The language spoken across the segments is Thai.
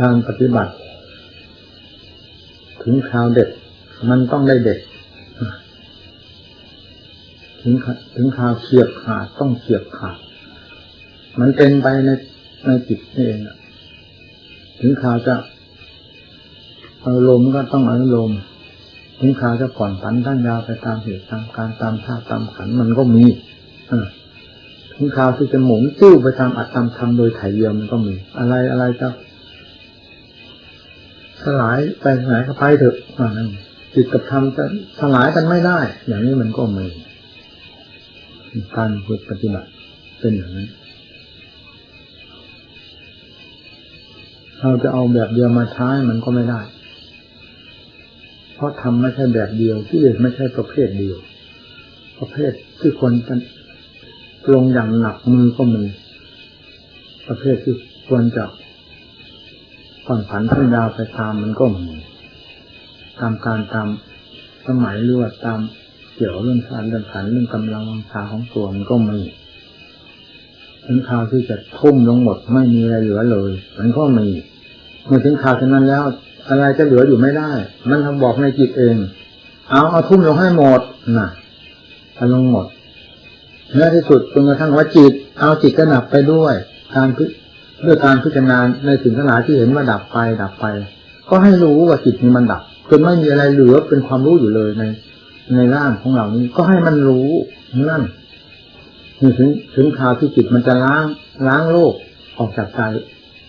การปฏิบัติ ถึงคราวเด็ด มันต้องได้เด็ด ถึงถึงคราวเฉียบขาดต้องเฉียบขาด มันเป็นไปในในจิตนี่เองถึงคราวจะอารมณ์ก็ต้องอารมณ์ถึงคราวจะก่อนผันท่านยาวไปตามเหตุตามการตามท่าตามขันมันก็มีถึงคราวที่จะหมุนติ้วไปตามอัตตามธรรมโดยไถ่เยียมมันก็มี อะไรอะไรจะ สลายไปไหนก็ไปเถอะจิตกับธรรมจะสลายกันไม่ได้ อย่างนี้มันก็มีการฝึกปฏิบัติเป็นอย่างนั้นเราจะเอาแบบเดียวมาใช้มันก็ไม่ได้ เพราะทำไม่ใช่แบบเดียวที่เด็ไม่ใช่ประเภทเดียว ประเภทที่คนจะลงอย่างหนักมือก็มีประเภทที่ควรจะ ผ่อนผันขึ้นยาวไปตามมันก็มีตามการตามสมัยหรือว่าตามเกี่ยวเรื่องการเดินขันเรื่องกำลังวังชาของตัวมันก็มีถึงคราวที่จะทุ่มลงหมดไม่มีอะไรเหลือเลย มันก็มีเมื่อถึงคราวเช่นนั้นแล้ว อะไรจะเหลืออยู่ไม่ได้ มันทำบอกในจิตเอง เอาเอาทุ่มลงให้หมดน่ะเอาลงหมดเนื้อที่สุดจนกระทั่งว่าจิต เอาจิตก็ดับไปด้วยการพิ ด้วยการพิจารณาในสิ่งทั้งหลายที่เห็นว่าดับไปดับไป ก็ให้รู้ว่าจิตนี้มันดับจนไม่มีอะไรเหลือเป็นความรู้อยู่เลยในในร่างของเรานี้ ก็ให้มันรู้นั่นนี่ถึงถึงคราวที่จิตมันจะล้างล้างโลกออกจากใจ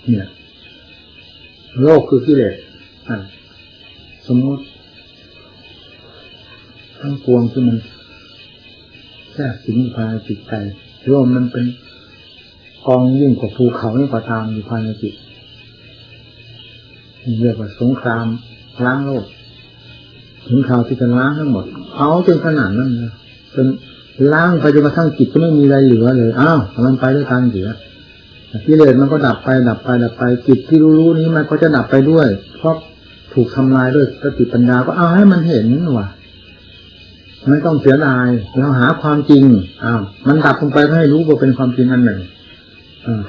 เนี่ย โลกคือกิเลสสมมติทั้งปวงที่มันแทรกสิงภายจิตใจรวมมันเป็น กองยิ่งกว่าภูเขานี่ก็ตามอยู่ภายในจิตเรียกว่าสงครามล้างโลกถึงคราวที่จะล้างทั้งหมดเอาจนขนาดนั้นเลยจนล้างไปจนกระทั่งจิตก็ไม่มีอะไรเหลือเลยอ้าวมันไปด้วยกันเสียกิเลสมันก็ดับไปดับไปดับไปจิตที่รู้ๆนี้มันก็จะดับไปด้วยเพราะถูกทำลายด้วยสติปัญญาก็เอาให้มันเห็นว่าไม่ต้องเสียดายเราหาความจริงอ้าวมันดับลงไปให้รู้ว่าเป็นความจริงอันหนึ่ง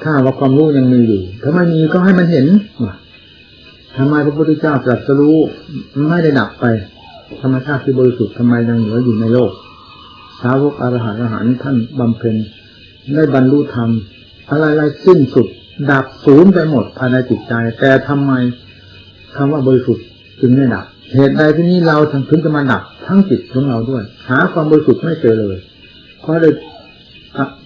ถ้าว่าความรู้ยังมีอยู่ ถ้าไม่มีก็ให้มันเห็นว่าทำไมพระพุทธเจ้าตรัสรู้ไม่ได้ดับไป ธรรมชาติที่บริสุทธิ์ทำไมยังเหลืออยู่ในโลก สาวกอรหันต์อรหันต์ท่านบำเพ็ญได้บรรลุธรรมอะไรๆสิ้นสุด ดับศูนย์ไปหมดภายในจิตใจ แต่ทำไมคำว่าบริสุทธิ์จึงไม่ดับ เหตุใดที่นี้เราถึงจะมาดับทั้งจิตของเราด้วย หาความบริสุทธิ์ไม่เจอเลยเพราะเลย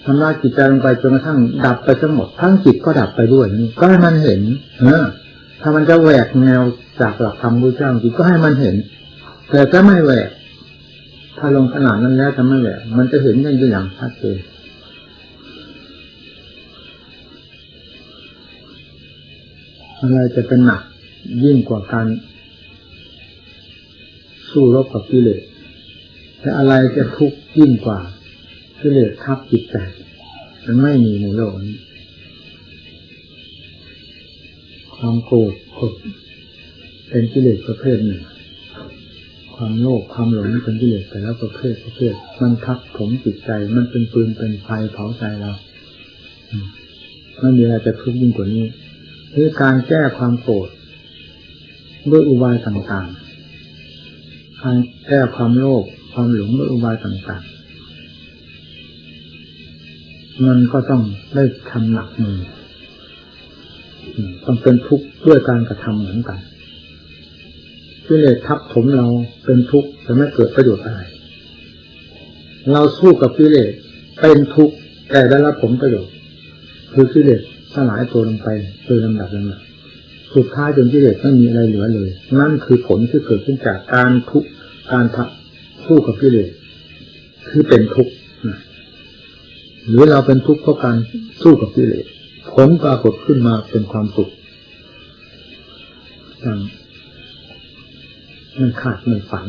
ทำลายจิตใจลงไปจนกระทั่งดับไปทั้งหมดทั้งจิตก็ดับไปด้วยนี่ก็ให้มันเห็นเออถ้ามันจะแหวกแนวจากหลักธรรมพระเจ้าจริงก็ให้มันเห็น แต่ถ้าไม่แหวก ถ้าลงขนาดนั้นแล้วจะไม่แหวกมันจะเห็นได้อย่างชัดเจนอะไรจะเป็นหนักยิ่งกว่าการสู้รบกับกิเลสแต่อะไรจะทุกข์ยิ่งกว่า กิเลสทับจิตใจมันไม่มีในโลกนี้ความโกรธเป็นกิเลสประเภทหนึ่ง ความโลภความหลงเป็นกิเลสแต่ละประเภทประเภท มันทับผมจิตใจ มันเป็นปืนเป็นไฟเผาใจเราไม่มีอะไรจะทุกข์ยิ่งกว่านี้คือการแก้ความโกรธด้วยอุบายต่างๆ การแก้ความโลภความหลงด้วยอุบายต่างๆ มันก็ต้องได้ทำหนักมือต้องเป็นทุกข์ด้วยการกระทำเหมือนกันกิเลสทับถมเราเป็นทุกข์แต่ไม่เกิดประโยชน์อะไร เราสู้กับกิเลสเป็นทุกข์แต่ได้รับผลประโยชน์ คือกิเลสสลายตัวลงไปโดยลำดับลำดับสุดท้ายจนกิเลสไม่มีอะไรเหลือเลย นั่นคือผลที่เกิดขึ้นจากการทุกข์การทัสู้กับกิเลสคือเป็นทุกข์ หรือเราเป็นทุกข์เพราะการสู้กับกิเลสผลปรากฏขึ้นมาเป็นความสุขอย่างไม่คาดไม่ฝัน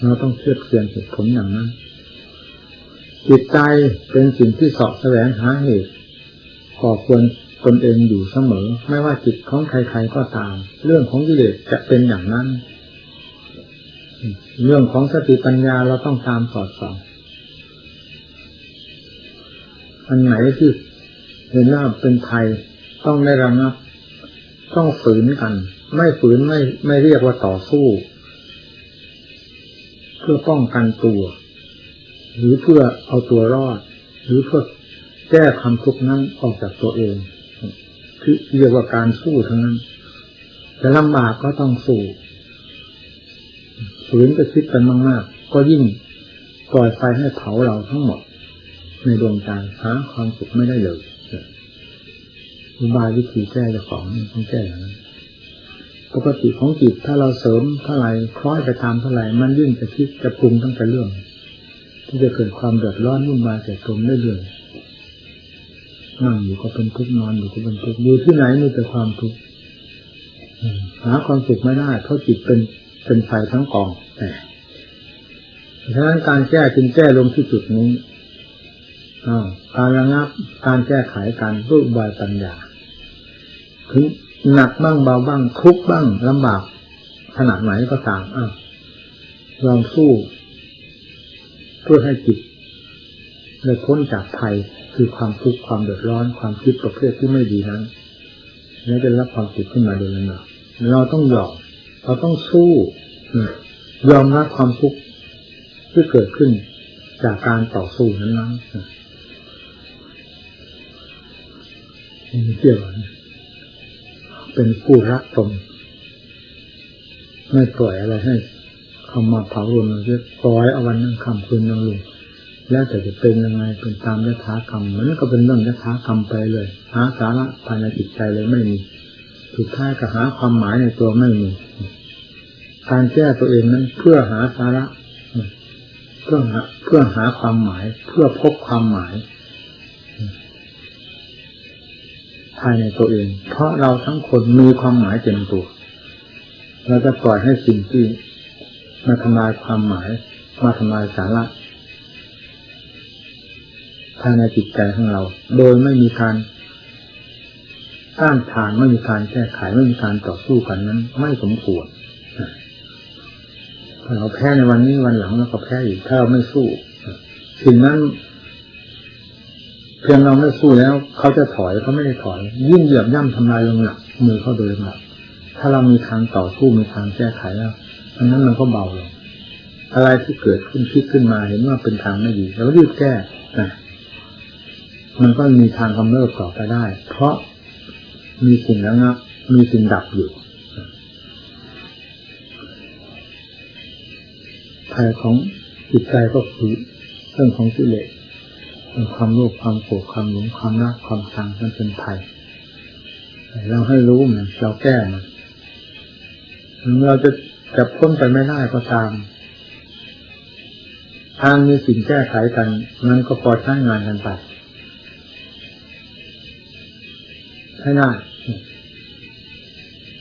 เราต้องเชื่อเสียงเหตุผลอย่างนั้น จิตใจเป็นสิ่งที่สอบแสวงหาเหตุก่อควรตนเองอยู่เสมอ ไม่ว่าจิตของใครๆก็ตาม เรื่องของกิเลสจะเป็นอย่างนั้น เรื่องของสติปัญญาเราต้องตามสอดส่อง อันไหนที่เห็นว่าเป็นภัยต้องได้ระงับ ต้องฝืนกัน ไม่ฝืนไม่ไม่เรียกว่าต่อสู้ เพื่อป้องกันตัว หรือเพื่อเอาตัวรอด หรือเพื่อแก้ความทุกข์นั้นออกจากตัวเองคือเรียกว่าการสู้ทั้งนั้นแต่ลำบากก็ต้องสู้ฝืนจะคิดกันมากๆก็ยิ่งปล่อยไฟให้เผาเราทั้งหมด ในดวงใจหาความสุขไม่ได้เลยอุบายวิธีแก้เจ้าของนี่ต้องแก้อย่างนั้นปกติของจิตถ้าเราเสริมเท่าไหร่คล้อยไปตามเท่าไหร่มันยิ่งจะคิดจะปรุงตั้งแต่เรื่อง ที่จะเกิดความเดือดร้อนวุ่นวายแก่ตนได้เลยนั่งอยู่ก็เป็นทุกข์นอนอยู่ก็เป็นทุกข์อยู่ที่ไหนมีแต่ความทุกข์หาความสุขไม่ได้เพราะจิตเป็นเป็นไฟทั้งกองแต่ฉะนั้นการแก้จึงแก้ลงที่จุดนี้ การระงับการแก้ไขการรูปบายปัญญาถึงหนักบ้างเบาบ้างทุกบ้างลำบากขนาดไหนก็ตามอ้าวลองสู้เพื่อให้จิตได้พ้นจากภัยคือความทุกข์ความเดือดร้อนความคิดประเภทที่ไม่ดีนั้นแล้วจะรับความผิดขึ้นมาโดยลำดับเราต้องยอมเราต้องสู้ยอมรับความทุกข์ที่เกิดขึ้นจากการต่อสู้นั้นนั้ เกี่ยวเป็นผู้รักตนไม่ปล่อยอะไรให้เข้ามาเผารวมเราจะปล่อยเอาวันนั้นคำคืนนั่งลงแล้วแต่จะเป็นยังไงเป็นตามยถากรรมมันก็เป็นเรื่องยถากรรมไปเลย หาสาระภายในจิตใจเลยไม่มีสุดท้ายก็หาความหมายในตัวไม่มีการแก้ตัวเองนั้นเพื่อหาสาระ เพื่อหาเพื่อหาความหมาย เพื่อพบความหมาย ภายในตัวเอง เพราะเราทั้งคนมีความหมายเต็มตัวเราจะปล่อยให้สิ่งที่มาทำลายความหมาย มาทำลายสาระภายในจิตใจของเรา โดยไม่มีการต้านทานไม่มีการแก้ไขไม่มีการต่อสู้กันนั้น ไม่สมควรถ้าเราแพ้ในวันนี้วันหลังเราก็แพ้อีกถ้าเราไม่สู้สิ่งนั้น เพียงเราไม่สู้แล้ว เขาจะถอยเขาไม่ได้ถอย ยิ่งเหยียบย่ำทำลายลงหลักมือเขาโดยหลักถ้าเรามีทางต่อสู้มีทางแก้ไขแล้วอันนั้นมันก็เบาลงอะไรที่เกิดขึ้นคิดขึ้นมาเห็นว่าเป็นทางไม่ดีเราก็รีบแก้มันก็มีทางกำเริบต่อไปได้ เพราะมีสิ่งระงับมีสิ่งดับอยู่ภัยของจิตใจก็คือเรื่องของกิเลส ความโลภความโกรธความหลงความรักความชังนั่นเป็นภัยเราให้รู้มันเราแก้มันเราจะจะพ้นไปไม่ได้ก็ตามทางมีสิ่งแก้ไขกันมันก็พอใช้งานกันไปใช้ได้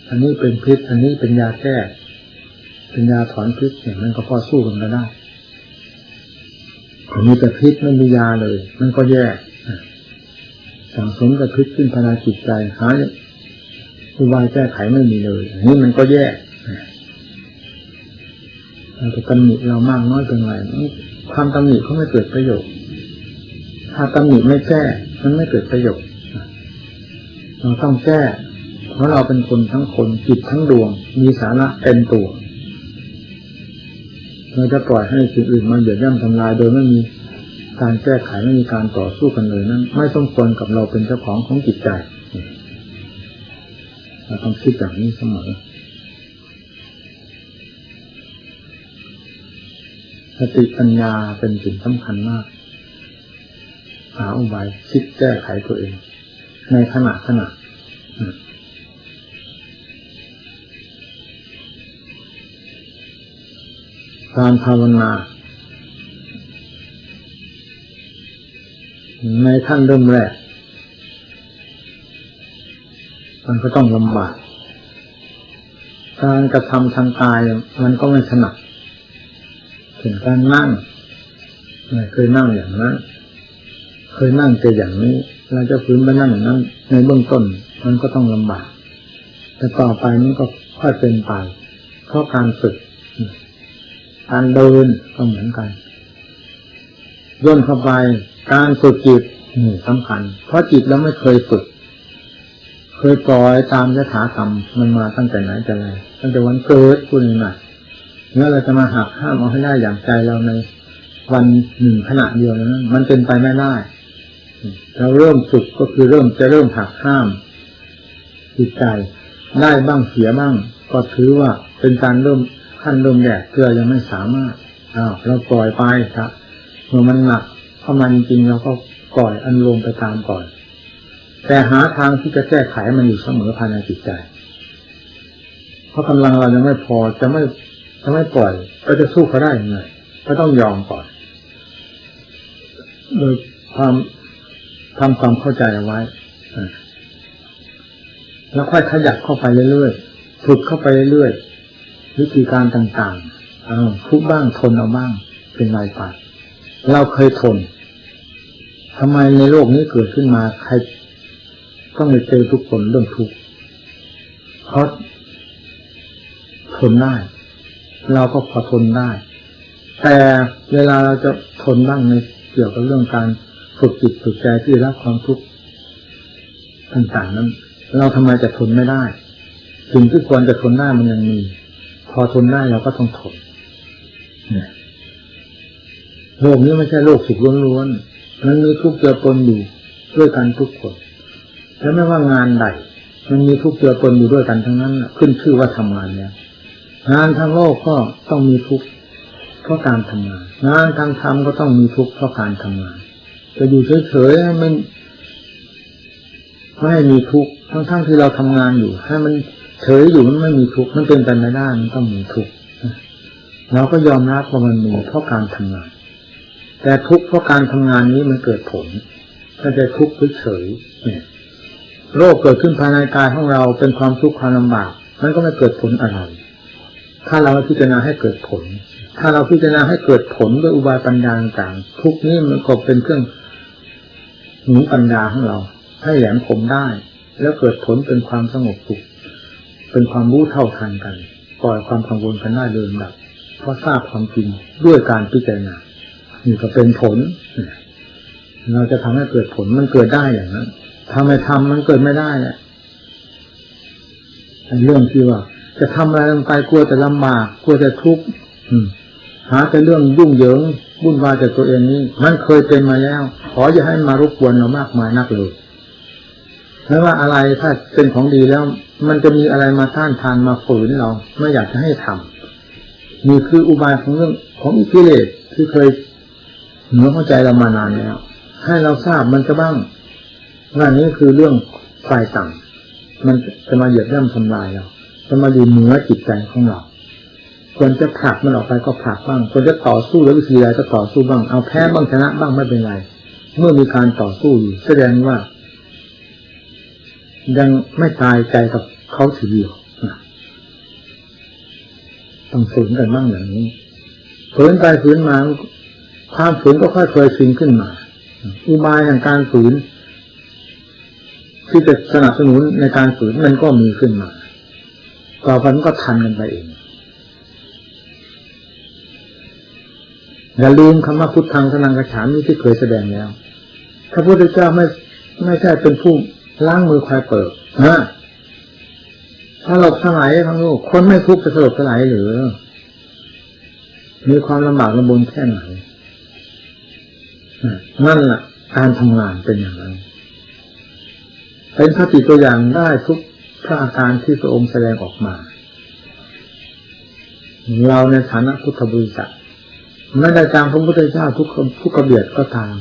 อันนี้เป็นพิษ อันนี้เป็นยาแก้ เป็นยาถอนพิษเนี่ยมันก็พอสู้กันได้ อันนี้แต่พิษไม่มียาเลย มันก็แย่สังสมกับพิษขึ้นภายในจิตใจหาอุบายแก้ไขไม่มีเลยอันนี้มันก็แย่เราจะตำหนิเรามากน้อยเป็นไรความตำหนิเขาไม่เกิดประโยชน์ถ้าตำหนิไม่แก้มันไม่เกิดประโยชน์เราต้องแก้เพราะเราเป็นคนทั้งคนจิตทั้งดวง มีสาระเต็มตัว เราจะปล่อยให้สิ่งอื่นมาเหยียบย่ำทำลายโดยไม่มีการแก้ไขไม่มีการต่อสู้กันเลยนั้นไม่ต้องควรกับเราเป็นเจ้าของของจิตใจเราต้องคิดอย่างนี้เสมอสติปัญญาเป็นสิ่งสำคัญมาก หาอุบายคิดแก้ไขตัวเอง ในขณะขณะ การภาวนา ในขั้นเริ่มแรก มันก็ต้องลำบาก การกระทำทางกายมันก็ไม่ถนัดถึงการนั่งไม่เคยนั่งอย่างนั้น เคยนั่งแต่อย่างนี้ เราจะฝืนไปนั่งอย่างนั้น ในเบื้องต้นมันก็ต้องลำบาก แต่ต่อไปมันก็ค่อยเป็นไป เพราะการฝึก การเดินก็เหมือนกันย่นเข้าไปการฝึกจิตนี่สำคัญ เพราะจิตเราไม่เคยฝึก เคยปล่อยตามยถากรรมมันมาตั้งแต่ไหนแต่ไรตั้งแต่วันเกิดคุณหน่เมื่อเราจะมาหักห้ามเอาให้ได้อย่างใจเราในวันหนึ่งขณะเดียวนั้นมันเป็นไปไม่ได้เราเริ่มฝึกก็คือเริ่มจะเริ่มหักห้ามจิตใจได้บ้างเสียบ้าง ก็ถือว่าเป็นการเริ่ม ขั้นเริ่มแรกเพื่อยังไม่สามารถอ้าวเราปล่อยไปครับเมื่อมันหนักเข้ามาจริงๆเราก็ปล่อยอันลงไปตามก่อน แต่หาทางที่จะแก้ไขมันอยู่เสมอภายในจิตใจ เพราะกำลังเรายังไม่พอจะไม่จะไม่ปล่อยก็จะสู้เขาได้ยังไงก็ต้องยอมก่อนโดยความทำความเข้าใจเอาไว้แล้วค่อยขยับเข้าไปเรื่อยๆฝึกเข้าไปเรื่อยๆ วิธีการต่างๆเอาทุกบ้างทนเอาบ้างเป็นไรไปเราเคยทนทำไมในโลกนี้เกิดขึ้นมาใครต้องไปเจอทุกคนเรื่องทุกข์เพราะทนได้ เราก็พอทนได้ แต่เวลาเราจะทนบ้างในเกี่ยวกับเรื่องการฝึกจิตฝึกใจที่รับความทุกข์ต่างๆนั้น เราทำไมจะทนไม่ได้ สิ่งที่ควรจะทนได้มันยังมี พอทนได้เราก็ต้องทนโลกนี้ไม่ใช่โลกสุขล้วนๆมันมีทุกข์เจือปนอยู่ด้วยกันทุกคนแล้วไม่ว่างานใดมันมีทุกข์เจือปนอยู่ด้วยกันทั้งนั้นขึ้นชื่อว่าทำงานเนี่ยงานทางโลกก็ต้องมีทุกข์เพราะการทำงาน งานทางธรรมก็ต้องมีทุกข์เพราะการทำงานจะอยู่เฉยๆให้มันไม่ให้มีทุกข์ทั้งๆที่เราทำงานอยู่ ให้มัน เฉยอยู่มันไม่มีทุกข์มันเป็นไปไม่ได้มันต้องมีทุกข์เราก็ยอมรับว่ามันมีเพราะการทำงาน แต่ทุกข์เพราะการทำงานนี้มันเกิดผล ถ้าจะทุกข์เฉยเนี่ยโรคเกิดขึ้นภายในกายของเราเป็นความทุกข์ความลำบากมันก็ไม่เกิดผลอะไร ถ้าเราพิจารณาให้เกิดผล ถ้าเราพิจารณาให้เกิดผลด้วยอุบายปัญญาต่างๆทุกนี้มันก็เป็นเครื่องหนุนปัญญาของเรา ให้แหลมคมได้ แล้วเกิดผลเป็นความสงบสุข เป็นความรู้เท่าทันกันปล่อยความกังวลกันได้เดิมดับ เพราะทราบความจริงด้วยการพิจารณานี่ก็เป็นผล เราจะทำให้เกิดผลมันเกิดได้อย่างนั้นทำไมทำมันเกิดไม่ได้เนี่ยเรื่องที่ว่า จะทำอะไรลงไปกลัวจะลำบากกลัวจะทุกข์หาแต่เรื่องยุ่งเหยิงวุ่นวายจากตัวเองนี่มันเคยเป็นมาแล้ว ขออย่าให้มารบกวนเรามากมายนักเลย ไม่ว่าอะไรถ้าเป็นของดีแล้ว มันจะมีอะไรมาต้านทานมาฝืนเรา ไม่อยากจะให้ทำนี่คืออุบายของเรื่องของอิเลสที่เคยเหนือเข้าใจเรามานานแล้วให้เราทราบมันจะบ้างว่านี้คือเรื่องฝ่ายต่ำมันจะมาเหยียบย่ำทำลายเราจะมาอยู่เหนือจิตใจของเราควรจะผลักมันออกไปก็ผลักบ้างควรจะต่อสู้แล้ววิธีใดก็ต่อสู้บ้างเอาแพ้บ้างชนะบ้างไม่เป็นไร เมื่อมีการต่อสู้อยู่แสดงว่า ยังไม่ตายใจกับเขาทีเดียวต้องฝืนกันบ้างอย่างนี้ฝืนไปฝืนมาความฝืนก็ค่อยเคยชินขึ้นมา อุบายแห่งการฝืน ที่จะสนับสนุนในการฝืนมันก็มีขึ้นมา ต่อไปมันก็ทันกันไปเอง อย่าลืมคำว่าพุทธังสนังกระฉามนี่ที่เคยแสดงแล้ว ถ้าพุทธเจ้าไม่ไม่ใช่เป็นผู้ ล้างมือควายเปิดนะถ้าหลบสลายทั้งโลกคนไม่ทุกข์จะสลบสลายหรือ มีความลำบากลำบนแค่ไหนนั่นแหละการทำงานเป็นอย่างนั้นเป็นคติตัวอย่างได้ทุกพระอาการที่พระองค์แสดงออกมา เราในฐานะพุทธบริษัทไม่ได้ตามพระพุทธเจ้าทุกทุกกระเบียดก็ตาม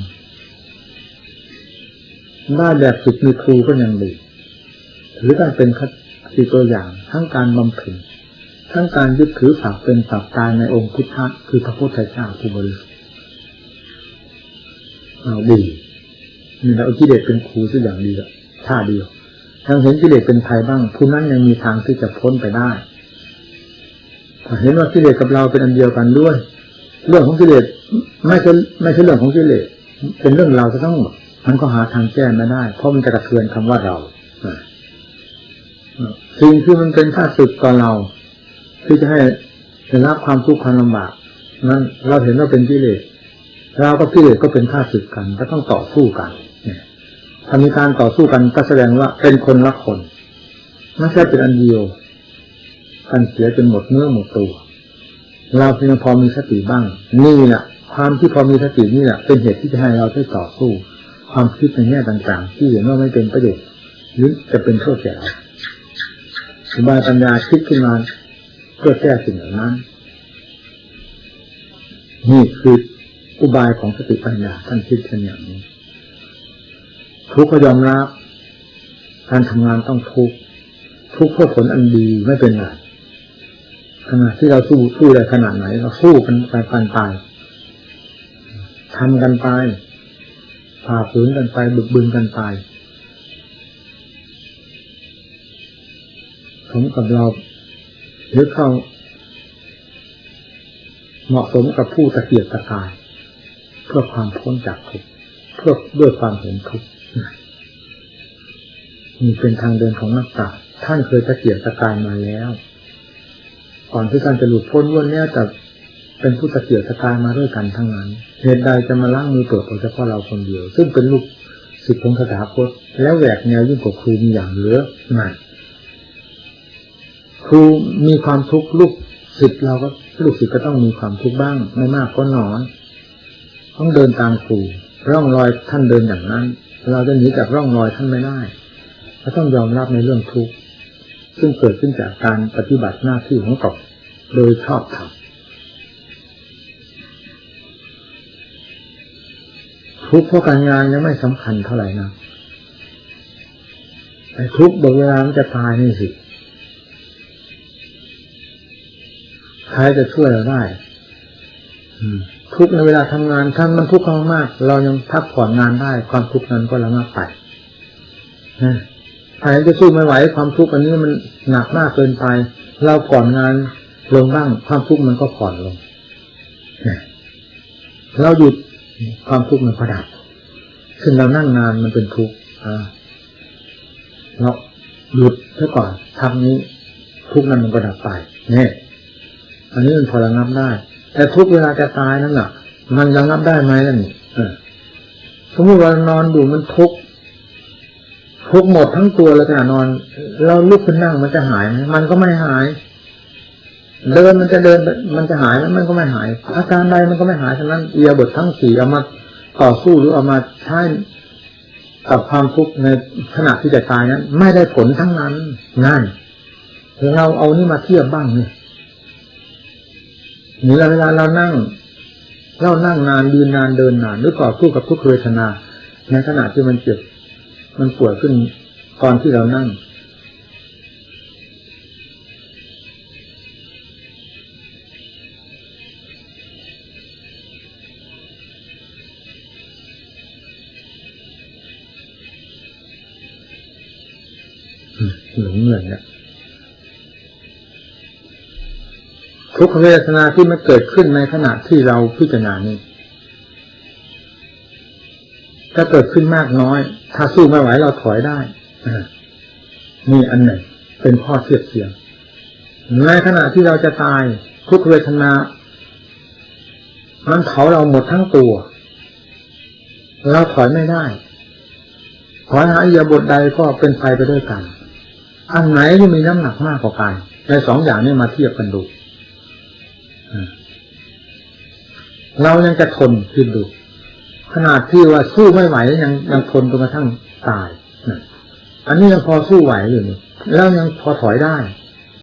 ได้แบบจิตมีครูก็ยังดีถือได้เป็นคติตัวอย่างทั้งการบำเพ็ญทั้งการยึดถือฝากเป็นฝากตายในองค์พุทธะคือพระพุทธเจ้าผู้บริสุทธิ์เอาดีนี่เรากิเลสเป็นครูสักอย่างดีละท่าเดียวทั้งเห็นกิเลสเป็นภัยบ้าง ผู้นั้นยังมีทางที่จะพ้นไปได้ถ้าเห็นว่ากิเลสกับเราเป็นอันเดียวกันด้วย เรื่องของกิเลสไม่ใช่ไม่ใช่เรื่องของกิเลสเป็นเรื่องเราจะต้องหมด มันก็หาทางแก้ไม่ได้ เพราะมันจะกระเทือนคำว่าเราสิ่งที่มันเป็นค่าศึกต่อเรา ที่จะให้ได้รับความทุกข์ความลำบากนั้นเราเห็นว่าเป็นกิเลสเราก็กิเลสก็เป็นค่าศึกกันก็ต้องต่อสู้กันถ้ามีการต่อสู้กันก็แสดงว่าเป็นคนละคนไม่ใช่เป็นอันเดียวกันเสียจนหมดเนื้อหมดตัว เราเพียงพอมีสติบ้าง นี่แหละความที่พอมีสตินี่แหละเป็นเหตุที่จะให้เราได้ต่อสู้ ความคิดในแง่ต่างๆ ที่เห็นว่าไม่เป็นประโยชน์หรือจะเป็นโทษแก่เราอุบายปัญญาคิดขึ้นมาเพื่อแก้สิ่งเหล่านั้น นี่คืออุบายของสติปัญญาท่านคิดกันอย่างนี้ทุกข์ก็ยอมรับการทำงานต้องทุกข์ทุกข์เพื่อผลอันดีไม่เป็นไรขณะที่เราสู้สู้ได้ขนาดไหนเราสู้กันไปกันไปทำกันไป ฝ่าฝืนกันไปบึกบึนกันไปสมกับเรา หรือเข้าเหมาะสมกับผู้ตะเกียกตะกาย เพื่อความพ้นจากทุกข์เพื่อด้วยความเห็นทุกข์นี่เป็นทางเดินของนักปราชญ์ท่านเคยตะเกียกตะกายมาแล้ว ก่อนที่ท่านจะหลุดพ้นล้วนแล้วแต่ เป็นผู้ตะเกียกตะกายมาด้วยกันทั้งนั้น เหตุใดจะมาล้างมือเปิดเฉพาะเราคนเดียว ซึ่งเป็นลูกศิษย์ของสถาคตแล้วแหวกแนวยิ่งกว่าครูมีอย่างเหลือไม่ครูมีความทุกข์ลูกศิษย์เราก็ลูกศิษย์ก็ต้องมีความทุกข์บ้าง ไม่มากก็น้อยต้องเดินตามครูร่องรอยท่านเดินอย่างนั้น เราจะหนีจากร่องรอยท่านไม่ได้เราต้องยอมรับในเรื่องทุกข์ซึ่งเกิดขึ้นจากการปฏิบัติหน้าที่ของตนโดยชอบธรรม ทุกข์เพราะการงานยังไม่สำคัญเท่าไหร่นะไอ้ทุกข์บางเวลามันจะตายนี่สิใครจะช่วยเราได้ทุกข์ในเวลาทำงานถ้ามันทุกข์มากๆเรายังพักผ่อนงานได้ ความทุกข์นั้นก็ระงับไปใครจะสู้ไม่ไหวความทุกข์อันนี้มันหนักมากเกินไป เราผ่อนงานลงบ้าง ความทุกข์มันก็ผ่อนลงเราหยุด ความทุกข์มันก็ดับซึ่งเรานั่งนานมันเป็นทุกข์เราหยุดซะก่อนทำนี้ ทุกข์นั้นมันก็ดับไปเนี่ยอันนี้มันพอระงับได้ แต่ทุกเวลาจะตายนั่นแหละมันระงับได้ไหมนั่นเออสมมติว่านอนอยู่มันทุกข์ทุกหมดทั้งตัวเลยขณะนอน เราลุกขึ้นนั่งมันจะหายไหมมันก็ไม่หาย เดินมันจะเดินมันจะหายแล้วมันก็ไม่หาย อาการใดมันก็ไม่หายฉะนั้นเอียบททั้งสี่เอามาต่อสู้หรือเอามาใช้กับความทุกข์ในขณะที่จะตายนั้น ไม่ได้ผลทั้งนั้นง่ายเราเอานี่มาเทียบบ้างเนี่ยหรือเวลาเรานั่งเรานั่งนานยืนนานเดินนานหรือต่อสู้กับทุกเวทนา ในขณะที่มันเจ็บมันปวดขึ้นตอนที่เรานั่ง ทุกขเวทนาที่มันเกิดขึ้นในขณะที่เราพิจารณานี้ถ้าเกิดขึ้นมากน้อย ถ้าสู้ไม่ไหวเราถอยได้นี่อันหนึ่งเป็นข้อเทียบเทียงในขณะที่เราจะตายทุกเวทนา มันเผาเราหมดทั้งตัว เราถอยไม่ได้ถอยหาอยาบทใดก็เป็นไฟไปด้วยกัน อันไหนที่มีน้ำหนักมากกว่ากันในสองอย่างนี้มาเทียบกันดู เรายังจะทนคิดดู ขนาดที่ว่าสู้ไม่ไหวยังยังทนจนกระทั่งตายอันนี้ยังพอสู้ไหวอยู่นี่แล้วยังพอถอยได้